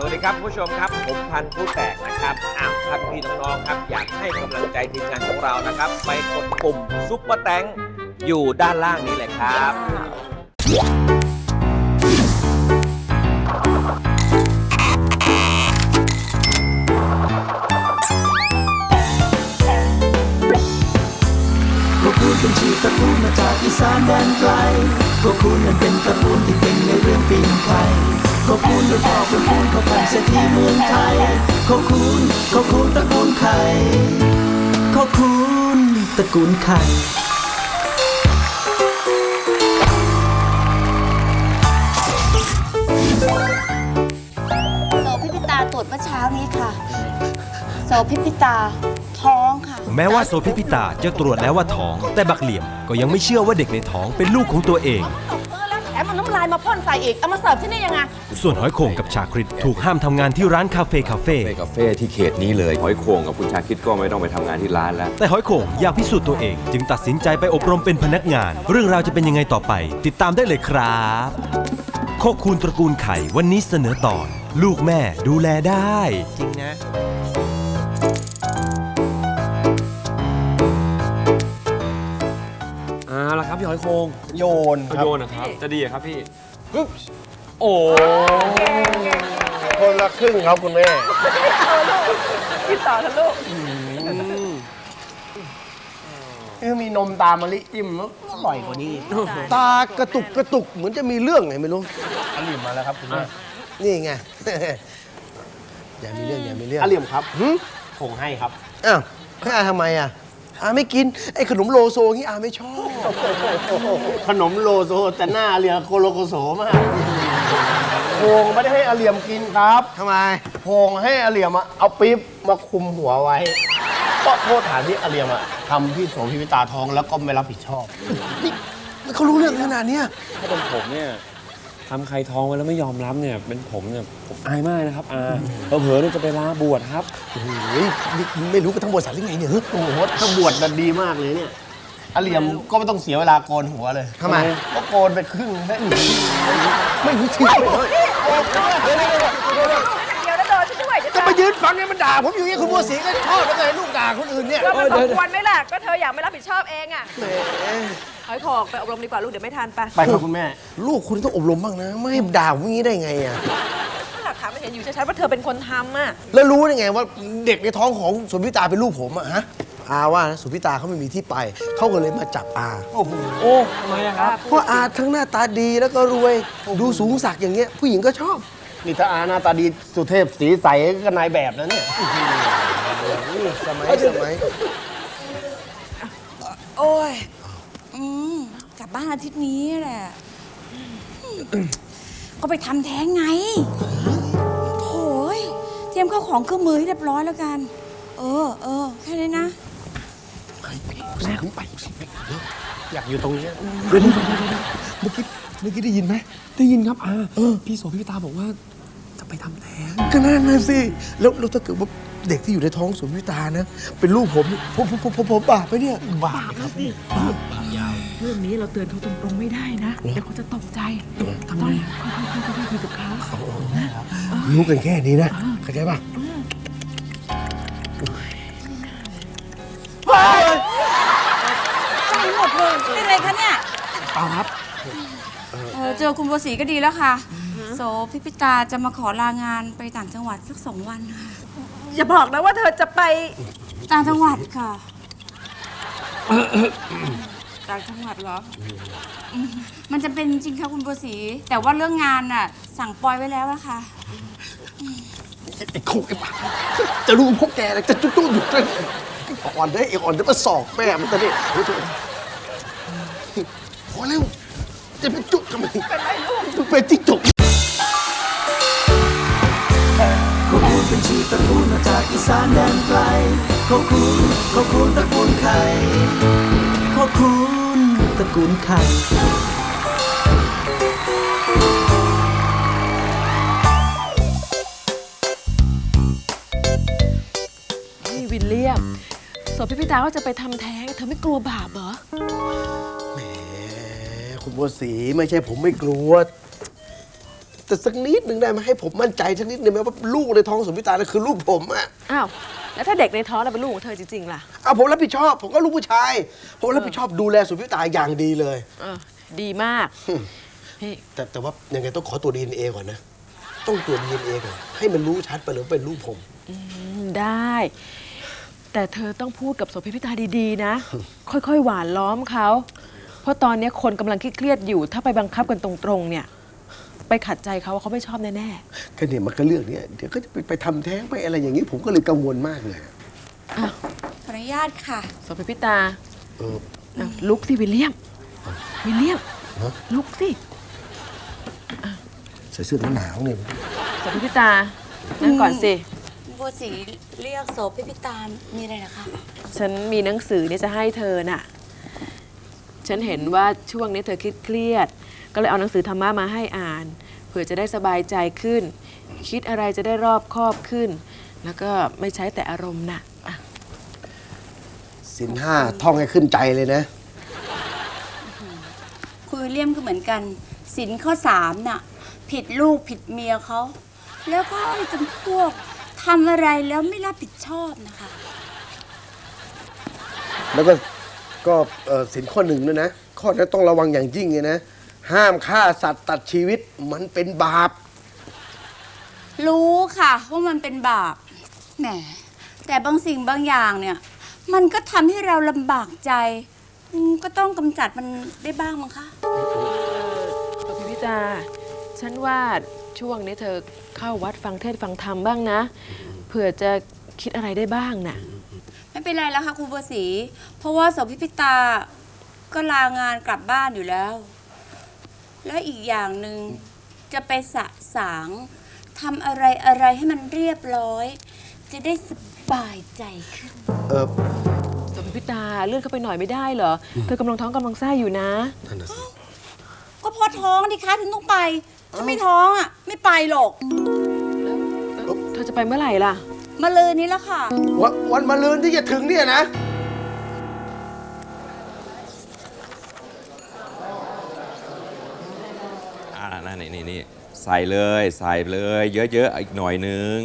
สวัสดีครับผู้ชมครับ ผมพันธุ์ผู้แตกนะครับอ้าวท่านพี่น้องๆครับ อยากให้กำลังใจทีมงานของเรานะครับ ไปกดปุ่มซุปเปอร์แตงอยู่ด้านล่างนี้เลยครับ พวกคุณเป็นชื่อตระกูลมาจากอีสานแดนไกล พวกคุณนั้นเป็นตระกูลที่เก่งในเรื่องปีนไข่ พวกคุณเป็นพ่อพวกคุณเขาเป็นเศรษฐีเมืองไทยพวกคุณพวกคุณตระกูลไข่พวกคุณตระกูลไข่โสพิพิตาตรวจเมื่อเช้านี้ค่ะโสพิพิตาท้องค่ะ แม้ว่าโซพิพิตาจะตรวจแล้วว่าท้อง แต่บักเหลี่ยมก็ยังไม่เชื่อว่าเด็กในท้องเป็นลูกของตัวเองเออแล้วแถ มเอาน้ำลายมาพ่นใส่อีก เอามาเสิร์ฟที่นี่ยังไง ส่วนหอยโข่งกับชาคริตถูกห้ามทำงานที่ร้านคาเฟ่คาเฟ่เฟ่คาเฟ่ที่เขตนี้เลย หอยโข่งกับคุณชาคิดก็ไม่ต้องไปทำงานที่ร้านแล้ว แต่หอยโข่งอยากพิสูจน์ตัวเอง จึงตัดสินใจไปอบรมเป็นพนักงาน เรื่องราวจะเป็นยังไงต่อไป ติดตามได้เลยครับโคคูณตระกูลไข่วันนี้เสนอตอน ลูกแม่ดูแลได้ จริงนะ พี่หอยโคงโยนครับโยนนะครับ จะดีอะครับพี่ปึ๊บโอ้คนละครึ่งครับคุณแม่กินต่อเถอะลูกเอ้ยมีนมตามมะลิจิ้มแล้วอร่อยกว่านี้ตากระตุกกระตุกเหมือนจะมีเรื่องไงไม่รู้ อันนี้มาแล้วครับคุณแม่นี่ไง อย่ามีเรื่องอย่ามีเรื่องอาเหลี่ยมครับคงให้ครับ อ้าวให้อาทำไมอะ อาไม่กิน ไอ้ขนมโลโซงี้อาไม่ชอบ ขนมโลโซแต่หน้าอาเหลี่ยมโคโลโกโสมากโพงไม่ได้ให้อาเหลี่ยมกินครับทำไม โพงให้อาเหลี่ยมอะเอาปี๊บมาคุมหัวไว้ ก็โทษฐานที่อาเรียมอะทำพี่โสพิพิตาท้องแล้วก็ไม่รับผิดชอบ นี่เขารู้เรื่องขนาดเนี้ย ถ้าเป็นผมเนี่ย ทำใครท้องไว้แล้วไม่ยอมรับเนี่ย เป็นผมเนี่ยผมอายมากนะครับอาเผลอๆเนี่ยจะไปลาบวชครับ โอ้โหนี่ไม่รู้กันทั้งบริษัทหรือไงเนี่ยโอ้โหถ้าบวชมันดีมากเลยเนี่ยอาเรียมก็ไม่ต้องเสียเวลาโกนหัวเลยทำไมก็โกนไปครึ่งได้ไม่รู้จริงเลยเดี๋ยวนะโดนฉันด้วยจะจะมายืนฟังเนี่ยมันด่าผมอยู่อย่างนี้คุณบัวศรีก็ชอบแล้วไงลูกด่าคนอื่นเนี่ยก็มันสมควรไหมล่ะก็เธออยากไม่รับผิดชอบเองอะ หอยโขอกไปอบรมดีกว่าลูกเดี๋ยวไม่ทันไปไปครับคุณแม่ ลูกคุณต้องอบรมบ้างนะ ไม่ให้ด่าผมอย่างนี้ได้ไงอะหลักฐานมันเห็นอยู่ชัดๆว่าเธอเป็นคนทำอะแล้วรู้ได้ไงว่าเด็กในท้องของสุพิตาเป็นลูกผมอะฮะอาว่านะสุพิตาเขาไม่มีที่ไป เขาก็เลยมาจับอาโอ้โหโอ้ทำไมอะครับ เพราะอาทั้งหน้าตาดีแล้วก็รวยดูสูงสักอย่างเงี้ย ผู้หญิงก็ชอบ นี่ถ้าอาหน้าตาดีสุเทพสีใสก็นายแบบนะเนี่ยสมัยสมัย โอ้ยอืมกลั บบ้านอาทิตย์นี้แหละอืมก็ไปทำแท้งไงโถยเตรียมข้าวของเครื่องมือให้เรียบร้อยแล้วกัน เออ เออ แค่นี้นะอยากอยู่ตรงเนี้ยเมื่อกี้เมื่อกี้ได้ยินไหมได้ยินครับอาพี่โสพิตาบอกว่าจะไปทำแท้งก็นั่นน่ะสิแล้วแล้วถ้าเกิดว่าเด็กที่อยู่ในท้องสุพิตานะ เป็นลูกผมนี่ผมผมผมผมผมบาปไหมเนี่ยบาปครับ เรื่องนี้เราเตือนเขาตรงๆไม่ได้นะเดี๋ยวเขาจะตกใจต้องค่อยๆคุยกับเขารู้กันแค่นี้นะเข้าใจป่ะใจหมดเลยเป็นอะไรคะเนี่ยเปล่าครับเออเจอคุณบัวศรีก็ดีแล้วค่ะ โสพิพิตาจะมาขอลางานไปต่างจังหวัดสักสองวันค่ะ อย่าบอกนะว่าเธอจะไปต่างจังหวัดค่ะ ต่างจังหวัดเหรออืมมันจะเป็นจริงค่ะคุณบัวศรีแต่ว่าเรื่องงานน่ะ สั่งปล่อยไว้แล้วอะค่ะ ไอ้คุกไอ้ปากจะรู้พวกแกเลยจะจุ๊จุ๊อยู่กันอ่อนได้ไอ้อ่อนได้มาสอกแม่มันจะนี่โอ้โหพอแล้วจะเป็นจุ๊ทำไมเป็นไรลูกเป็นจิ๊กจุกพวกคุณเป็นชื่อตระกูลมาจากอีสานแดนไกลพวกคุณพวกคุณตระกูลไข่พวกคุณ ตระกูลไข่นี่วินเลียมโสพิพิตาก็จะไปทำแท้ง เธอไม่กลัวบาปเหรอ แหม คุณบัวศรีไม่ใช่ผมไม่กลัว แต่สักนิดหนึ่งได้ไหมให้ผมมั่นใจสักนิดหนึ่งไหมว่าลูกในท้องสมพิตานั่นคือลูกผมอะอ้าว แล้วถ้าเด็กในท้องเราเป็นลูกของเธอจริงๆล่ะ เอาผมรับผิดชอบ ผมก็ลูกผู้ชาย ผมรับผิดชอบดูแลสมพิตาอย่างดีเลย เออ ดีมากเฮ้ยแต่แต่ว่ายังไงต้องขอตัวดีเอ็นเอก่อนนะ ต้องตรวจดีเอ็นเอก่อนให้มันรู้ชัดไปเลยว่าเป็นลูกผมได้ แต่เธอต้องพูดกับโสภิพิตาดีๆ นะ ค่อยๆ หวานล้อมเขา เพราะตอนนี้คนกำลังเครียดๆอยู่ ถ้าไปบังคับกันตรงๆ เนี่ย ไปขัดใจเขาเขาไม่ชอบแน่ก็เนี่ยมันก็เรื่องเนี้ยเดี๋ยวก็จะไปไปทำแท้งไปอะไรอย่างนี้ผมก็เลยกังวลมากเลยขออนุญาตค่ะๆโสภิพิตาเออ อะลุกสิวิลเลียม วิลเลียม ฮะ ลุกสิใส่เสื้อหนาวๆเนี่ยโสภิพิตา นั่งก่อนสิ บัวสีเรียกโสพิพิตามมีอะไรนะคะ ฉันมีหนังสือเนี่ยจะให้เธอน่ะ ฉันเห็นว่าช่วงนี้เธอเครียดๆ ก็เลยเอาหนังสือธรรมะมาให้อ่าน เผื่อจะได้สบายใจขึ้น คิดอะไรจะได้รอบคอบขึ้น แล้วก็ไม่ใช้แต่อารมณ์น่ะอะสินห้าท่องให้ขึ้นใจเลยนะ คุณวิลเลียมก็เหมือนกันสินข้อสามน่ะ ผิดลูกผิดเมียเขาแล้วก็ไอ้จำพวกทำอะไรแล้วไม่รับผิดชอบนะคะ แล้วก็ก็เอ่อสินข้อหนึ่งด้วยนะ ข้อนั้นต้องระวังอย่างยิ่งเลยนะ ห้ามฆ่าสัตว์ตัดชีวิตมันเป็นบาป รู้ค่ะว่ามันเป็นบาป แหม แต่บางสิ่งบางอย่างเนี่ย มันก็ทำให้เราลำบากใจอืมก็ต้องกำจัดมันได้บ้างมั้งคะโสภิพิตา ฉันว่าช่วงนี้เธอเข้าวัดฟังเทศน์ฟังธรรมบ้างนะ เผื่อจะคิดอะไรได้บ้างน่ะ ไม่เป็นไรแล้วค่ะครูบัวศรีเพราะว่าโสพิพิตาก็ลางานกลับบ้านอยู่แล้ว และอีกอย่างหนึ่งจะไปสะสางทำอะไรอะไรให้มันเรียบร้อย จะได้สบายใจขึ้นเออโสภิพิตาเลื่อนเข้าไปหน่อยไม่ได้เหรอ เธอกำลังท้องกำลังไส้อยู่นะ นั่นน่ะสิก็เพอท้องดิคะถึงต้องไป ถ้าไม่ท้องอะ ไม่ไปหรอกเธอจะไปเมื่อไหร่ล่ะ มาเลยนี้แล้วค่ะ วันวันมะรืนที่จะถึงเนี่ยนะ ใส่เลยใส่เลย เยอะๆอีกหน่อยนึง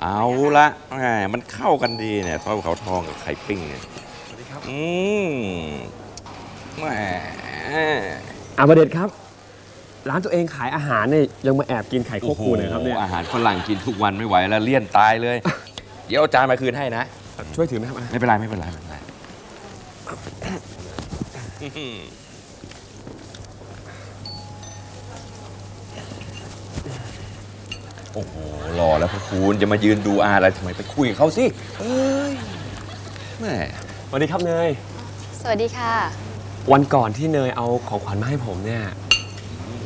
เอาละแหมมันเข้ากันดีเนี่ยทอดเขาทองกับไข่ปิ้งเนี่ยสวัสดีครับอืมแหมอาประเด็ดครับ ร้านตัวเองขายอาหารเนี่ยยังมาแอบกินไข่โคกูเลยครับเนี่ยโอ้โหอาหารฝรั่งกินทุกวันไม่ไหวแล้วเลี่ยนตายเลย เดี๋ยวเอาจานมาคืนให้นะ ช่วยถือไหมครับอะไม่เป็นไรไม่เป็นไรไม่เป็นไร โอ้โหหล่อแล้วพระคุณจะมายืนดูอาอะไรทำไมไปคุยกับเขาสิเอ้ยแม่สวัสดีครับเนย สวัสดีค่ะ วันก่อนที่เนยเอาของขวัญมาให้ผมเนี่ย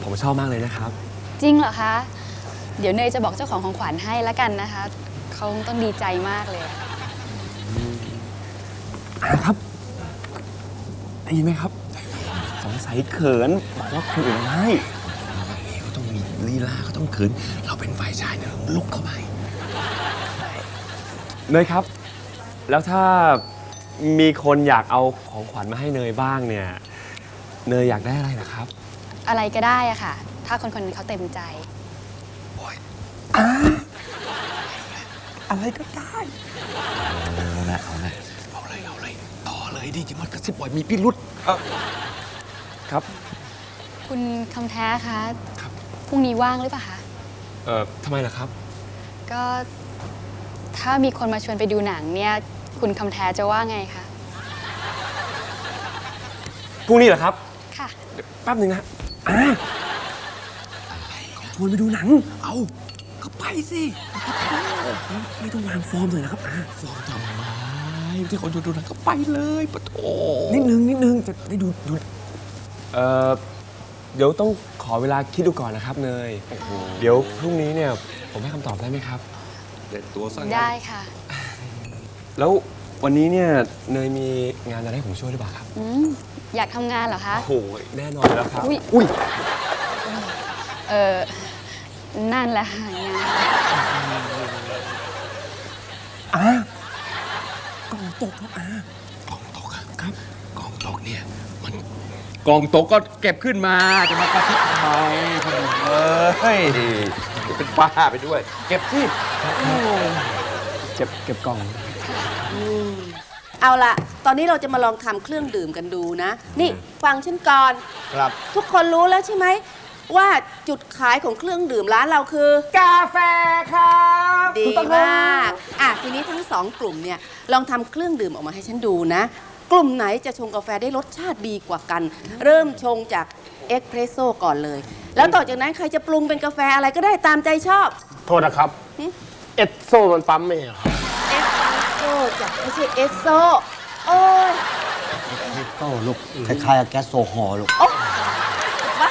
ผมชอบมากเลยนะครับ จริงเหรอคะ เดี๋ยวเนยจะบอกเจ้าของของขวัญให้แล้วกันนะคะ เขาต้องดีใจมากเลย อาครับได้ยินไหมครับ สงสัยเขินบอกว่าคนอื่นเอามาให้เขาต้องมี ลีลาเขาต้องขืน เราเป็นฝ่ายชายเนี่ยเราลุกเข้าไปเนยครับ แล้วถ้ามีคนอยากเอาของขวัญมาให้เนยบ้างเนี่ย เนยอยากได้อะไรนะครับ อะไรก็ได้อะค่ะ ถ้าคนคนนั้นเขาเต็มใจ อะไรก็ได้ เอาละเอาละเอาเลยเอาเลยต่อเลยดิจิมันกระซิบบ่อยมีพิรุษครับ คุณคำแท้คะครับ พรุ่งนี้ว่างหรือเปล่าคะ เอ่อทำไมล่ะครับ ก็ถ้ามีคนมาชวนไปดูหนังเนี่ย คุณคำแท้จะว่าไงคะ พรุ่งนี้เหรอครับ ค่ะ แป๊บหนึ่งนะอ่าชวนไปดูหนัง เอาก็ไปสิแล้วไม่ต้องวางฟอร์มเลยนะครับอ่าฟองทำไมที่คนดูดูหนังก็ไปเลยปะโถนิดนึงนิดนึงจะได้ดูดู เอ่อ เดี๋ยวต้อง ขอเวลาคิดดูก่อนนะครับเนย เดี๋ยวพรุ่งนี้เนี่ยผมให้คำตอบได้ไหมครับ เด็ดตัวสั่งได้ค่ะ แล้ววันนี้เนี่ยเนยมีงานอะไรให้ผมช่วยหรือเปล่าครับ อืมอยากทำงานเหรอคะ โอ้โหแน่นอนแล้วครับ อุ๊ย อุ้ยเออนั่นแหละค่ะงานอ่ากล่องตกครับอ่ากองตกอะครับกองตกเนี่ยมัน กองตกก็เก็บขึ้นมาจะมากระซิบทำไมพอดีเฮ้ยเดี๋ยวเป็นบ้าไปด้วย เก็บสิเก็บเก็บกล่อง เอาละตอนนี้เราจะมาลองทำเครื่องดื่มกันดูนะ นี่ฟังฉันก่อน ครับ ทุกคนรู้แล้วใช่ไหม ว่าจุดขายของเครื่องดื่มร้านเราคือกาแฟครับดีมากอะทีนี้ทั้งสองกลุ่มเนี่ยลองทำเครื่องดื่มออกมาให้ฉันดูนะ กลุ่มไหนจะชงกาแฟได้รสชาติดีกว่ากัน เริ่มชงจากเอ็กเพรสโซ่ก่อนเลย แล้วต่อจากนั้นใครจะปรุงเป็นกาแฟอะไรก็ได้ตามใจชอบ โทษนะครับ หึ เอสโซมันปั๊มไม่เหรอครับเอสโซ่จ้ะไม่ใช่เอสโซโอ้ยเอสโซลูกคล้ายๆกับแก๊สโซฮอลลูก ว่า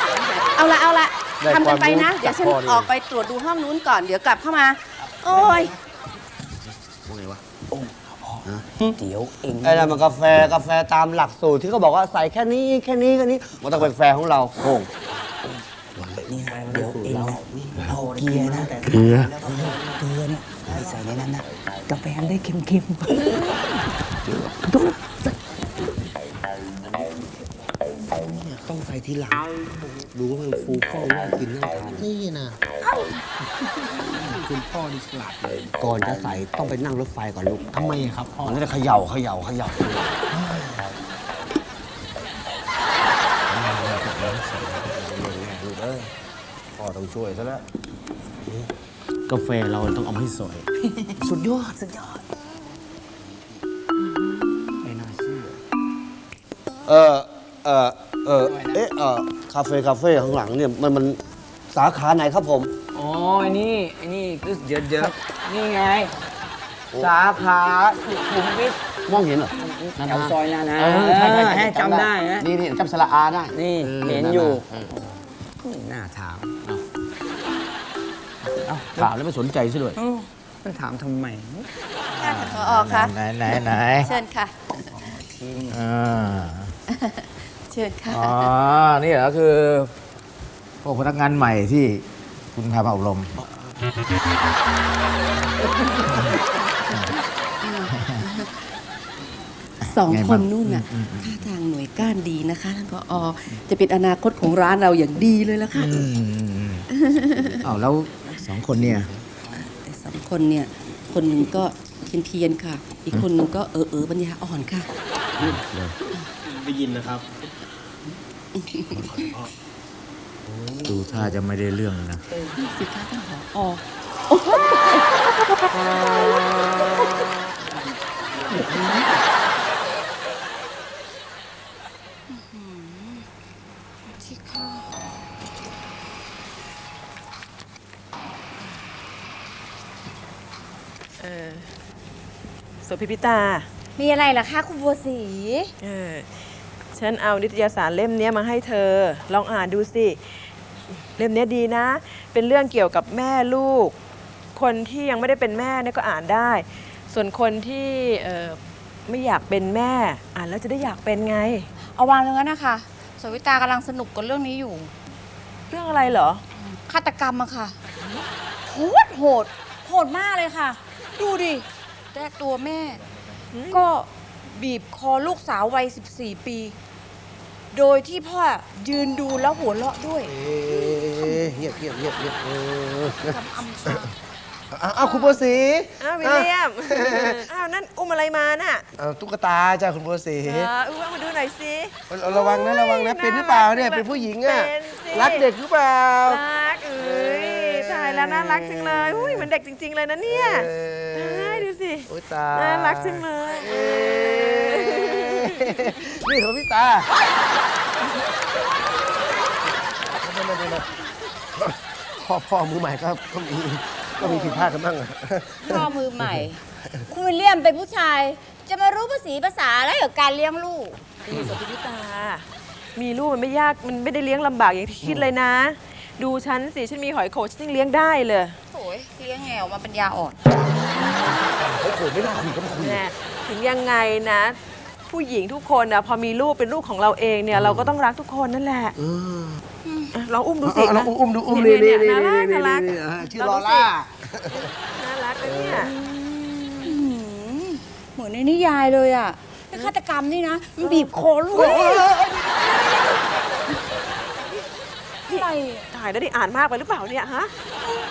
เอาละเอาละได้ทำกันไปนะความรู้เดี๋ยวฉันจากพ่อดีออกไปตรวจดูห้องนู้นก่อนเดี๋ยวกลับเข้ามา โอ้ย เดี๋ยวเองไอ้นั่นมันกาแฟกาแฟตามหลักสูตรที่เขาบอกว่าใส่แค่นี้แค่นี้แค่นี้มันต้องเป็นกาแฟของเราโค้งนี่เดี๋ยวเองนะเอาเกียร์นะเกลือเกลือเนี่ยไปใส่ในนั้นนะกาแฟมันได้เค็มๆต้อง ต้องใส่ทีหลัง ดูว่ามันฟูฟ่องน่ากินน่าทานนี่นะคุณพ่อนี่ฉลาดเลยก่อนจะใส่ต้องไปนั่งรถไฟก่อนลูกทำไมครับพ่อมันจะเขย่าเขย่าเขย่าพ่อต้องช่วยซะแล้วกาแฟเราต้องเอาให้สวย สุดยอด สุดยอดไม่น่าเชื่อเออเออ เออเอ๊ะเออคาเฟ่คาเฟ่ข้างหลังเนี่ยมันมันสาขาไหนครับผม อ๋อไอ้นี่ไอ้นี่ก็เดี๋ยวเดี๋ยวนี่ไง สาขาสุขุมวิทมองเห็นเหรอแถวซอยนั่นนะเออใช่ใช่ให้จำได้นะนี่นี่จำสระอาได้นี่ออเห็นอยู่เออน่าถามถามแล้วไม่สนใจซะด้วยมันถามทำไมค่ะท่านผอค่ะไหนไหนไหนเชิญค่ะอ่า เชิญค่ะ อ๋อ นี่เหรอคือพวกพนักงานใหม่ที่คุณพามาอบรม สองไงคบ้านงนู่นน่ะท่าทางหน่วยก้านดีนะคะท่านผอจะเป็นอนาคตของร้านเราอย่างดีเลยละค่ะอืมอ้าวแล้วสองคนเนี่ยแต่สองคนเนี่ย คนหนึ่งก็เทียนเทียนๆค่ะ อีกคนหนึ่งก็เออเออปัญญาอ่อนค่ะ ได้ยินนะครับ ดูท่าจะไม่ได้เรื่องนะสิคะท่านผอโสภิพิตา มีอะไรล่ะคะคุณบัวศรีเออ ฉันเอานิตยสารเล่มเนี้ยมาให้เธอ ลองอ่านดูสิ เล่มเนี้ยดีนะ เป็นเรื่องเกี่ยวกับแม่ลูก คนที่ยังไม่ได้เป็นแม่เนี่ยก็อ่านได้ ส่วนคนที่เอ่อไม่อยากเป็นแม่ อ่านแล้วจะได้อยากเป็นไง เอาวางตรงนั้นนะคะสวิตากำลังสนุกกับเรื่องนี้อยู่ เรื่องอะไรเหรอ ฆาตกรรมอะค่ะ โหดโหด โหดมากเลยค่ะ ดูดิแต่ตัวแม่ ก็ บีบคอลูกสาววัย 14 ปี โดยที่พ่อยืนดูแล้วหัวเราะด้วยเอ๊ะเงียบเงียบเงียบเงียบเออทำอำชาอ้าวอ้าวคุณบัวศรีอ้าววิลเลียม อ้าวนั่นอุ้มอะไรมาน่ะอ้าวตุ๊กตาจ้าคุณบัวศรีเอออุ้มมาดูหน่อยสิ เอาระวังนะระวังนะเป็นหรือเปล่าเนี่ยเป็นผู้หญิงอะเป็นสิ รักเด็กหรือเปล่า รักเอ้ยตายแล้วน่ารักจังเลยอุ้ยเหมือนเด็กจริง ๆ เลยนะเนี่ยเออ ตายดูสิ โอ้ยตายน่ารักจังเลย เอ๊ะ นี่ของพี่ตาไม่ไม่ไม่ไม่พ่อพ่อมือใหม่ก็ก็มีก็มีผิดพลาดกันบ้างอะพ่อมือใหม่ คุณวิลเลียมเป็นผู้ชาย จะมารู้ภาษีภาษาอะไรกับการเลี้ยงลูก นี่สมพิตา มีลูกมันไม่ยาก มันไม่ได้เลี้ยงลำบากอย่างที่คิดเลยนะ ดูฉันสิ ฉันมีหอยโขงฉันยังเลี้ยงได้เลย โอ้ยเลี้ยงแงวมาเป็นยาอ่อน เขาโขไม่น่าคุยก็มาคุย แน่ถึงยังไงนะ ผู้หญิงทุกคนนะพอมีลูกเป็นลูกของเราเองเนี่ยเราก็ต้องรักทุกคนนั่นแหละะลองอุ้มดูสิเอาลองอุ้มดูอุ้มนี่เนี่นี่ยนี่น่ารักนี่น่ารักนี่ชื่อลอล่า น่ารักนะเนี่ยอืมเหมือนในนิยายเลยอะไอ้ฆาตกรรมนี่นะ มันบีบคอลูกอะไรอะตายายแล้วได้อ่านมากไปหรือเปล่าเนี่ยฮะ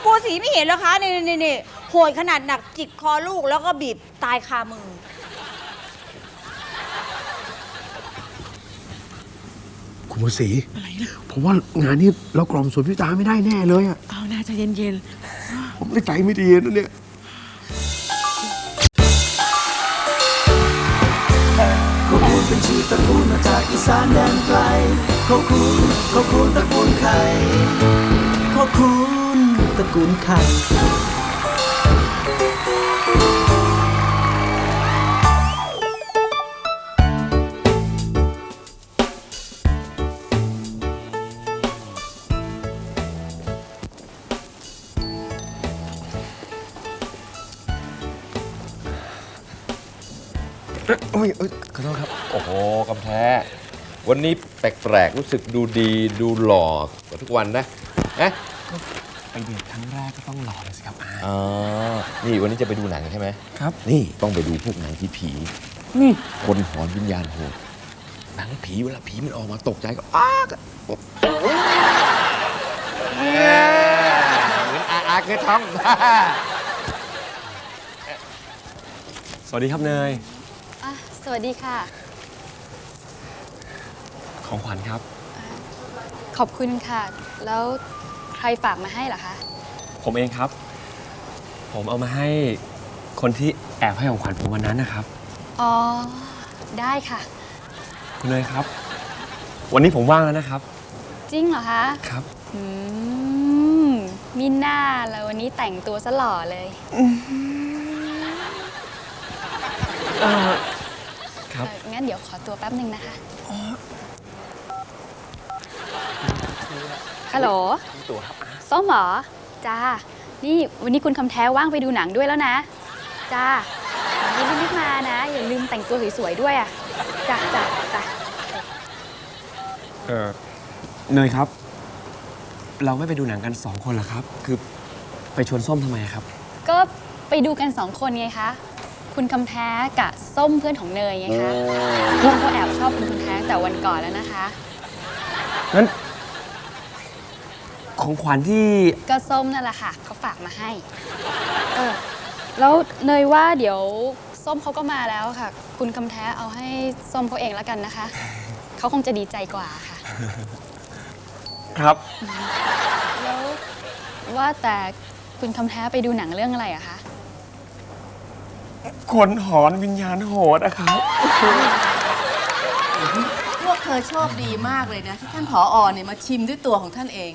บัวสีไม่เห็นเหรอคะนี่นี่นี่โหยขนาดหนักจิกคอลูกแล้วก็บีบตายคามือ คุณบุญศรีผมว่างานนี้เรากล่อมสวนพิตาไม่ได้แน่เลยอะเอาน่าจะเย็นผมได้ใจไม่ดีนะเนี่ย เขาคูณเป็นชื่อตระกูลมาจากอีสานแดนไกลเขาคูณเขาคูณตระกูลไข่เขาคูณตระกูลไข่ ยเอ้ยขอโทษครับ โอ้โหกำแท้ วันนี้แปลกๆรู้สึกดูดีดูหล่อกว่าทุกวันนะนะไปเดทครั้งแรกก็ต้องหล่อเลยสิครับอาอ๋อนี่วันนี้จะไปดูหนังใช่ไหมครับ นี่ต้องไปดูพวกหนังที่ผี นี่คนหอนวิญญาณโหดหนังผีเวลาผีมันออกมาตกใจก็อ้ากอะเหมือนอาอาเคยทสวัสดีครับเนยอะ สวัสดีค่ะ ของขวัญครับ ขอบคุณค่ะ แล้วใครฝากมาให้เหรอคะ ผมเองครับ ผมเอามาให้คนที่แอบให้ของขวัญผมวันนั้นนะครับ อ๋อ ได้ค่ะ คุณเนยครับ วันนี้ผมว่างแล้วนะครับ จริงเหรอคะ ครับอืมมีหน้าแล้ววันนี้แต่งตัวซะหล่อเลย เออครับเออ งั้นเดี๋ยวขอตัวแป๊บหนึ่งนะคะ ฮัลโหล ตัวครับส้มเหรอ จ้า นี่วันนี้คุณคำแท้ว่างไปดูหนังด้วยแล้วนะ จ้าอย่าลืมรีบมานะ อย่าลืมแต่งตัวสวยๆด้วยอะ จ้าจ้าจ้าเออเนยครับ เราไม่ไปดูหนังกันสองคนเหรอครับ คือไปชวนส้มทำไมครับ ก็ไปดูกันสองคนไงคะ คุณคำแท้กับส้มเพื่อนของเนยไงคะส้มเขาแอบชอบคุณคำแท้ตั้งแต่วันก่อนแล้วนะคะงั้นของขวัญที่ก็ส้มนั่นแหละค่ะเขาฝากมาให้เออแล้วเนยว่าเดี๋ยวส้มเขาก็มาแล้วค่ะ คุณคำแท้เอาให้ส้มเขาเองแล้วกันนะคะเขาคงจะดีใจกว่าค่ะ ครับแล้วว่าแต่คุณคำแท้ไปดูหนังเรื่องอะไรอะคะ คนหอนวิญญาณโหดนะครับ พวกเธอโชคดีมากเลยนะที่ท่านผออเนี่ยมาชิมด้วยตัวของท่านเอง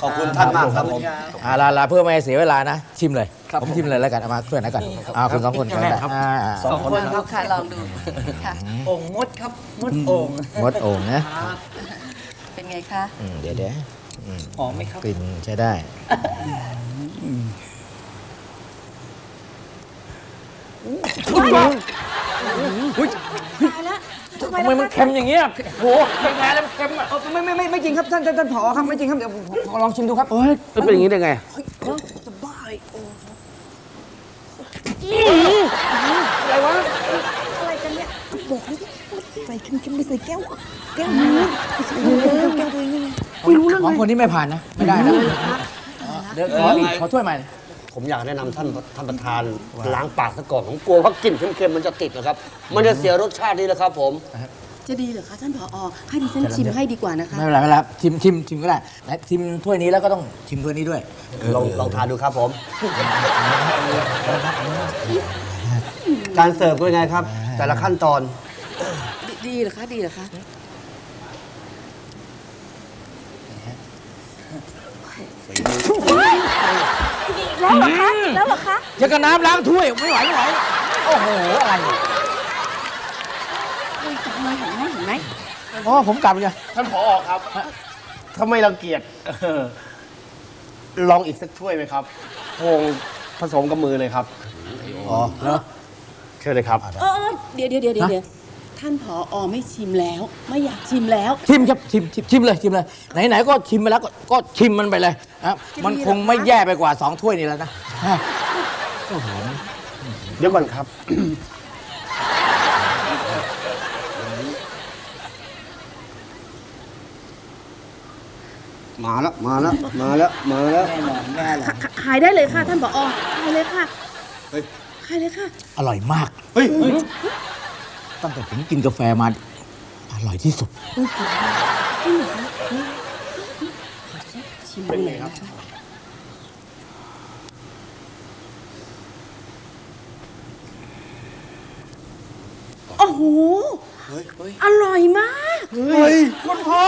ขอบคุณท่านมากครับผมอ่าลาลาเพื่อไม่ให้เสียเวลานะ ชิมเลย ผมชิมเลยแล้วกัน เอามาช่วยนะกันอ่าคุณสองคนก็ได้อ่าสองคนครับค่ะลองดูค่ะโอ่งมดครับมดโอ่งมดโอ่งนะเป็นไงคะอืมเดี๋ยวเดี๋ยวอืมหอมไหมครับกลิ่นใช้ได้ ทำไมมันเค็มอย่างเงี้ยโหไม่แพ้แล้วมันเค็มอะไม่ไม่ไม่ไม่จริงครับท่านท่านท่านผอครับไม่จริงครับเดี๋ยวผมขอลองชิมดูครับเฮ้ยจะเป็นอย่างนี้ได้ไงอะไรกันเนี่ยบอกให้ใส่เค็มๆไปใส่แก้ว แก้วนู้นไปใส่แก้วแก้วตัวเองยังไงไม่รู้เรื่องของไงคนนี้ไม่ผ่านนะ ไม่ได้นะเดี๋ยวขออีกขอถ้วยใหม่ ผมอยากแนะนำท่านท่านประธานล้างปากซะก่อนผมกลัวว่ากลิ่นเค็มๆมันจะติดนะครับ มันจะเสียรสชาตินี้แหละครับผม จะดีเหรอคะท่านผออให้ดิฉันชิมให้ดีกว่านะคะ ไม่เป็นไรไม่เป็นไรชิมชิมชิมก็ได้และชิมถ้วยนี้แล้วก็ต้องชิมถ้วยนี้ด้วยลองลองทานดูครับผม การเสิร์ฟเป็นไงครับ แต่ละขั้นตอน ดีดีเหรอคะดีเหรอคะ แล้วเหรอคะอีกแล้วเหรอคะ ยังกับน้ำล้างถ้วยไม่ไหวไม่ไหวโอ้โหอะไรเนี่ยอุ้ยจับเลยเห็นไหมเห็นไหมอ๋อผมกลับเลยท่านผออครับถ้าไม่รังเกียจเออลองอีกสักถ้วยไหมครับคงผสมกับมือเลยครับอ๋อเหรอเชิญเลยครับ เออเออเดี๋ยวเดี๋ยวเดี๋ยวเดี๋ยว ท่านผออไม่ชิมแล้ว ไม่อยากชิมแล้ว ชิมครับชิมชิมชิมเลยชิมเลยไหนๆก็ชิมไปแล้วก็ก็ชิมมันไปเลยนะมันคงไม่แย่ไปกว่าสองถ้วยนี่แล้วนะฮะโอ้โหเดี๋ยวก่อนครับนมาแล้วมาแล้วมาแล้วมาแล้วแน่นอนแน่นอนขายได้เลยค่ะ ท่านผอขายเลยค่ะ เฮ้ย ขายเลยค่ะ อร่อยมาก เฮ้ย ตั้งแต่ผมกินกาแฟมา อร่อยที่สุดเป็นไงครับ โอ้โห อร่อยมาก เฮ้ยคุณพ่อ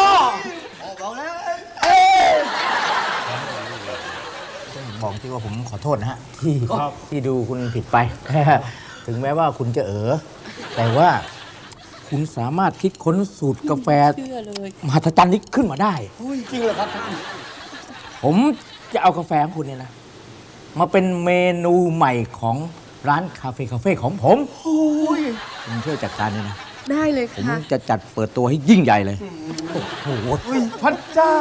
บอกที่ว่าผมขอโทษนะฮะที่ที่ดูคุณผิดไป ถึงแม้ว่าคุณจะเออ แต่ว่าคุณสามารถคิดค้นสูตรกาแฟมหัศจรรย์นี้ขึ้นมาได้จริงเหรอครับท่านผมจะเอากาแฟของคุณเนี่ยนะ มาเป็นเมนูใหม่ของร้านคาเฟ่คาเฟ่ของผมคุณช่วยจัดการเลยนะ ได้เลยผมค่ะ จะจัดเปิดตัวให้ยิ่งใหญ่เลย โอ้โห พระเจ้า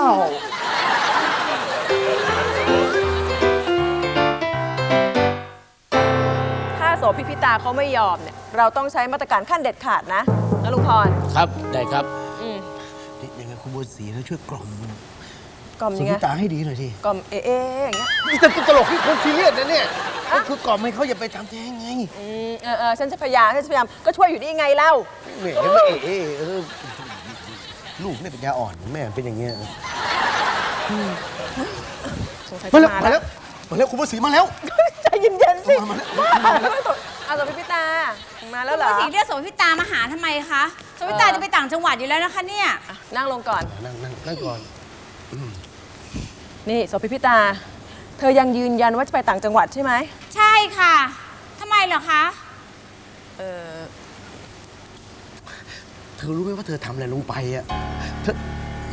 โสพิพิตาเขาไม่ยอมเนี่ยเราต้องใช้มาตรการขั้นเด็ดขาดนะนะลุงพรครับได้ครับอืมนี่ยังไงคุณบัวศรีนะช่วยกล่อมกล่อมสุยังไงนิตาให้ดีหน่อยทีกล่อมเอะเอะอย่างเงี้ยนี่แต่ตลกที่คนซีเรียสนะเนี่ยก็คือกล่อมให้เขาอย่าไปทำแท้งไงอืมเออเออฉันจะพยายามฉันจะพยายามก็ช่วยอยู่นี่ไงเล่า แหมไม่เอ๋เออลูกเนี่ยเป็นยาอ่อนแม่เป็นอย่างเงี้ย สงสัยมาจะแล้วมามาแล้แล้วว มาแล้วคุณบัวศรีมาแล้ว ใจเย็นๆสิมาแล้วบ้าเอาโสพิพิตา มาแล้วเหรอสีเรียกโสพิตามาหาทำไมคะโสพิตาจะไปต่างจังหวัดอยู่แล้วนะคะเนี่ยอะนั่งลงก่อน นั่งนั่งนั่งก่อน นี่โสพิพิตา เธอยังยืนยันว่าจะไปต่างจังหวัดใช่ไหม ใช่ค่ะทำไมเหรอคะ เออเธอรู้ไหมว่าเธอทำอะไรลงไปอะเธอ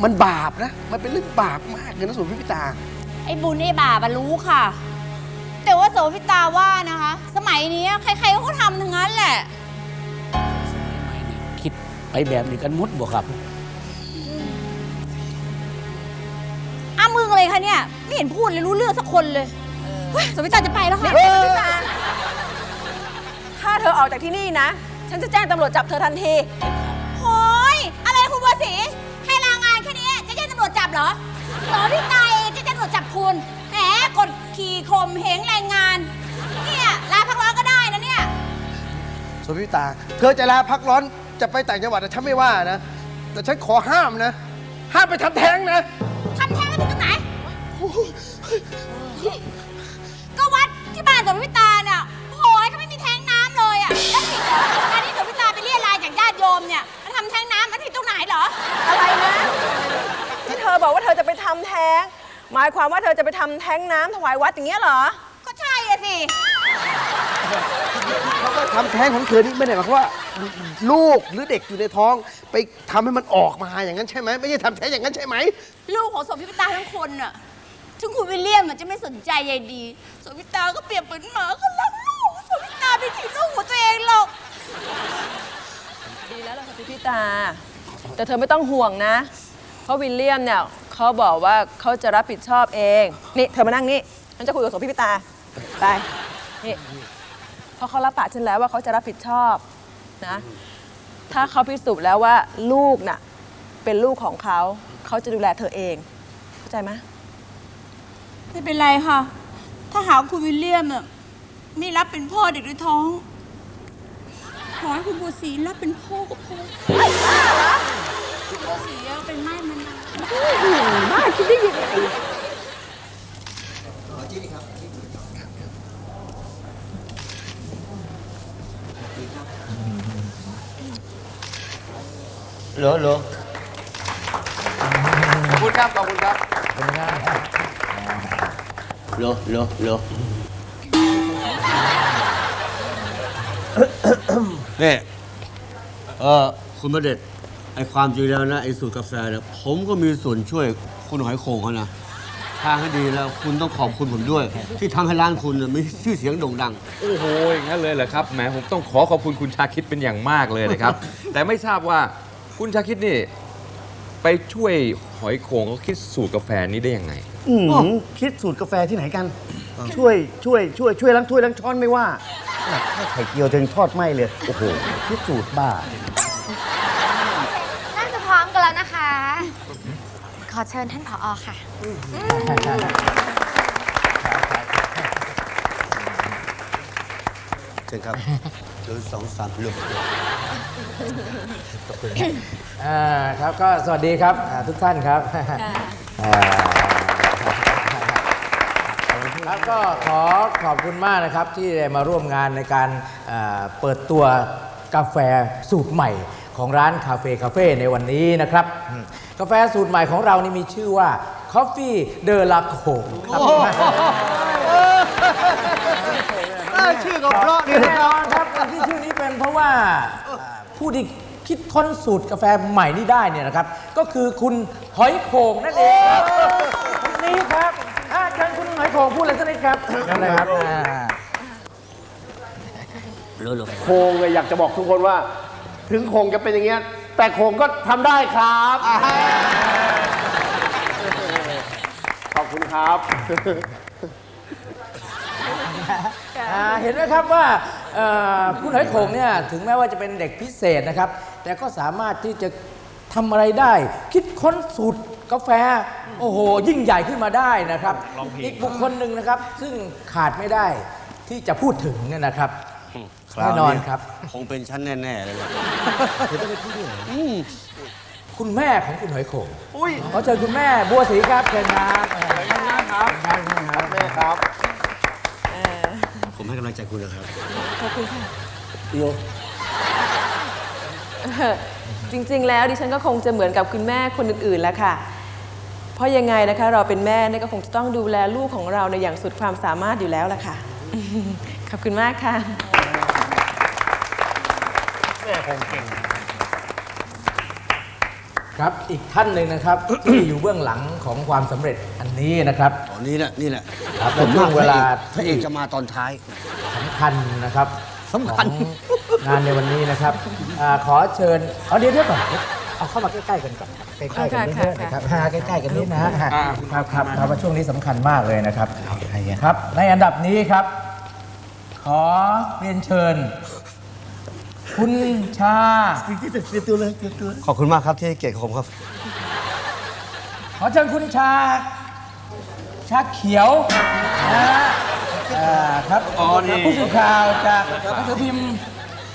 มันบาปนะ มันเป็นเรื่องบาปมากเลยนะส่วนพิพิตาไอ้บุญไอ้บาปอะรู้ค่ะ แต่ว่าโสพิตาว่านะคะ สมัยนี้ใครๆเขาทำทั้งนั้นแหละ คิดไปแบบนี้กันหมดบ่ครับ อ้ามึงอะไรคะเนี่ย ไม่เห็นพูดเลยรู้เรื่องสักคนเลยเฮ้ยโสพิตาจะไปแล้วค่ะนี่โสพิตาถ้าเธอออกจากที่นี่นะ ฉันจะแจ้งตำรวจจับเธอทันที โอ้ยอะไรคุณบัวศรีให้ลางานแค่นี้จะแจ้งตำรวจจับเหรอโสพิตา คุณแหมกดขี่ข่มเหงแรงงาน เนี่ยลาพักร้อนก็ได้นะเนี่ยส่วนพิพิตา เธอจะลาพักร้อนจะไปต่างจังหวัดแต่ฉันไม่ว่านะ แต่ฉันขอห้ามนะ ห้ามไปทำแท้งนะ ทำแท้งกันที่ตรงไหน ก็วัดที่บ้านสมพิตาเนี่ยโอ้ยก็ไม่มีแท้งน้ำเลยอะ แล้วสิการที่สมพิตาไปเรียรายจากญาติโยมเนี่ยมาทำแท้งน้ำมันผิดตรงไหนเหรอ อะไรนะ ที่เธอบอกว่าเธอจะไปทำแท้ง หมายความว่าเธอจะไปทำแท้งน้ำถวายวัดอย่างเงี้ยเหรอ ก็ใช่อะสิ เขาก็ทำแท้งของเธอนี่ไม่ได้หมายความว่าลูกหรือเด็กอยู่ในท้อง ไปทำให้มันออกมาอย่างนั้นใช่ไหมไม่ใช่ทำแท้งอย่างนั้นใช่ไหมลูกของสมพิตาทั้งคนน่ะ ถึงคุณวิลเลียมมันจะไม่สนใจใยดีสมพิตาก็เปรียบเหมือนหมาเขารักลูกสมพิตาไม่ทิ้งลูกของตัวเองหรอก ดีแล้วล่ะค่ะพี่ตา แต่เธอไม่ต้องห่วงนะ เพราะวิลเลียมเนี่ย เขาบอกว่าเขาจะรับผิดชอบเอง นี่เธอมานั่งนี่ฉันจะคุยกับโสพิพิตา ไป นี่เพราะเขารับปากฉันแล้วว่าเขาจะรับผิดชอบนะ ถ้าเขาพิสูจน์แล้วว่าลูกน่ะเป็นลูกของเขาเขาจะดูแลเธอเอง เข้าใจไหมไม่เป็นไรค่ะ ถ้าหากคุณวิลเลียมอะไม่รับเป็นพ่อเด็กในท้อง ขอให้คุณบัวศรีรับเป็นพ่อกับพ่อบัวศรีอะเป็นไม้มันนะ บ้าคิดได้ยังไง เหร อเหรอขอบคุณครับ ขอบคุณครับ เหรอเหรอเหรอนี่เออคุณประเด็จไอความจริงแล้วนะไอสูตรกาแฟเนี่ยผมก็มีส่วนช่วยคุณหอยโขงเขานะทางให้ดีแล้วคุณต้องขอบคุณผมด้วย ที่ทำให้ร้านคุณน่ะมีชื่อเสียงโด่งดัง โอ้โหอย่างนั้นเลยเหรอครับ แหม ผมต้องขอขอบคุณคุณชาคิดเป็นอย่างมากเลยนะครับ แต่ไม่ทราบว่า คุณชาคิดนี่ ไปช่วยหอยโขงเขาคิดสูตรกาแฟนี้ได้ยังไง อืมคิดสูตรกาแฟที่ไหนกัน ช่วยช่วยช่วยช่วยล้างถ้วยล้างช้อนไม่ว่าหนักแค่ไข่เจียวถึงทอดไหมเลย โอ้โหคิดสูตรบ้า น่าจะพร้อมกันแล้วนะคะ ขออเชิญท่านผออค่ะ เชิญครับเดี๋ยวสองสามเรื่องอ่าครับก็สวัสดีครับอ่าทุกท่านครับอ่าครับก็ขอขอบคุณมากนะครับที่ได้มาร่วมงานในการอ่าเปิดตัวกาแฟสูตรใหม่ของร้านคาเฟ่คาเฟ่ในวันนี้นะครับอืมกาแฟสูตรใหม่ของเรานี่มีชื่อว่า Coffee de la c o ครับชื่อก็เพราะดีแน่นอนครับที่ชื่อนี้เป็นเพราะว่าอ่า ผู้ที่คิดค้นสูตรกาแฟใหม่นี้ได้เนี่ยนะครับ ก็คือคุณหอยโข่งนั่นเองครับคนนี้ครับอ่าเชิญคุณหอยโข่งพูดอะไรสักนิดครับเชิญเลยครับอ่าโคงเลยอยากจะบอกทุกคนว่า ถึงโคงจะเป็นอย่างเงี้ย แต่โคงก็ทำได้ครับ ขอบคุณครับ อ่าเห็นไหมครับว่าเอ่อ คุณหอยโข่งเนี่ยถึงแม้ว่าจะเป็นเด็กพิเศษนะครับ แต่ก็สามารถที่จะทำอะไรได้ คิดค้นสูตรกาแฟ โอ้โห ยิ่งใหญ่ขึ้นมาได้นะครับอีกบุคคลหนึ่งนะครับ ซึ่งขาดไม่ได้ที่จะพูดถึงเนี่ยนะครับแน่นอนครับ คงเป็นชั้นแน่ ๆ เลยล่ะคุณแม่ของคุณหอยโข่งขอเชิญคุณแม่บัวศรีครับเชิญครับครับครับแม่ครับผม ให้กำลังใจคุณนะครับ ขอบคุณค่ะเออจริงๆ แล้วดิฉันก็คงจะเหมือนกับคุณแม่คนอื่นๆ แล้วค่ะ เพราะยังไงนะคะ เราเป็นแม่เนี่ยก็คงจะต้องดูแลลูกของเราในอย่างสุดความสามารถอยู่แล้วล่ะค่ะ ขอบคุณมากค่ะค รับอีกท่านหนึ่งนะครับ ที่อยู่เบื้องหลังของความสำเร็จอันนี้นะครับตอนนี้แหละนี่แหละครับผมในช่วงเวลาพระเอกจะมาตอนท้าย สำคัญนะครับสำคัญ ของงานในวันนี้นะครับอาขอเชิญเอาเดี๋ยวเดี๋ยวก่อนเอาเข้ามาใกล้ๆกันก่อนใกล้ๆกันนิดนึงนะครับอ่าใกล้ๆกันนิดนะฮะครับครับครับว่าช่วงนี้สำคัญมากเลยนะครับครับ ในอันดับนี้ครับ ขอเรียนเชิญ คุณชาขอบคุณมากครับที่ให้เกียรติผมครับ ขอเชิญคุณชา ชาเขียวนะฮะอ่าครับผู้สื่อข่าวจากหนังสือพิมพ์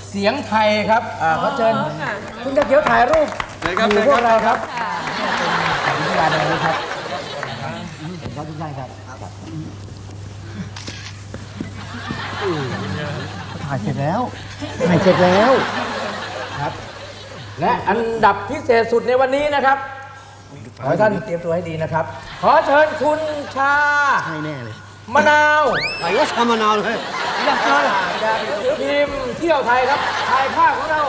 เสียงไทยครับอ่าขอเชิญคุณชาเขียวถ่ายรูปอยู่พวกเราครับขอบคุณการในวันนี้ครับ ขอบคุณทุกท่านครับ ถ่ายเสร็จแล้วถ่ายเสร็จแล้วครับ และอันดับพิเศษสุดในวันนี้นะครับขอให้ท่านเตรียมตัวให้ดีนะครับ ขอเชิญคุณชา ใช่แน่เลยมะนาวไหนว่าชามะนาวเลยอยากเจอจากหนังสือพิมพ์เที่ยวไทยครับถ่ายภาพของเรา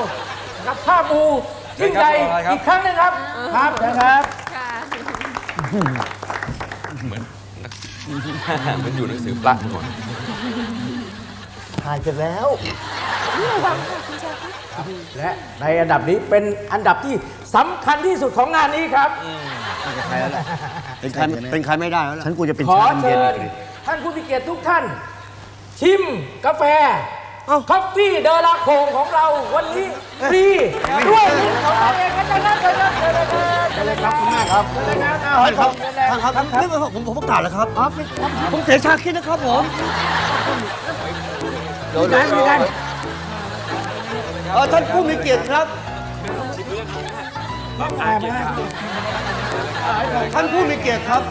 กับภาพบูยิ่งใหญ่อีกครั้งหนึงครับ ครับนะครับ เหมือนเหมือนอยู่หนังสือพระหมด ถ่ายเสร็จแล้วและในอันดับนี้เป็นอันดับที่สำคัญที่สุดของงานนี้ครับเป็นใครเป็นใครไม่ได้แล้วล่ะฉันกูจะเป็นขอชามเชิเย็นญท่านผู้มีเกียรติทุกท่าน ชิมกาแฟคอฟฟี่เดอลาโคงของเราวันนี้ฟรีด้วยลิ้นของเราเองนะครับเชิญครับเชิญครับเชิญเลยครับคุณแม่ครับเชิญเลยครับเอาท่านครับเชิญเลยท่านครับนี่เป็นผมผมประกาศแล้วครับผมเสียชาคิดนะครับผม มีการมีการเออท่านผู้มีเกียรติครับท่านผู้มีเกียรติครับ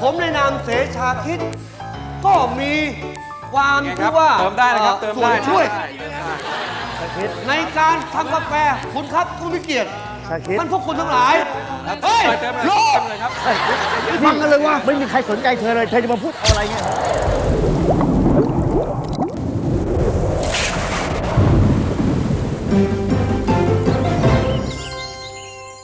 ผมในนามเสชาคิด ก็มีความที่ว่าเติมได้นะครับเติมส่วได้นช่วย ในการทำกาแฟคุณครับผู้มีเกียรติท่านพวกคุณทั้งหลายเฮ้ยโลเติมเลยครับฟังกันเลยว่าไม่มีใครสนใจเธอเลยเธอจะมาพูดเอาอะไรเงี้ย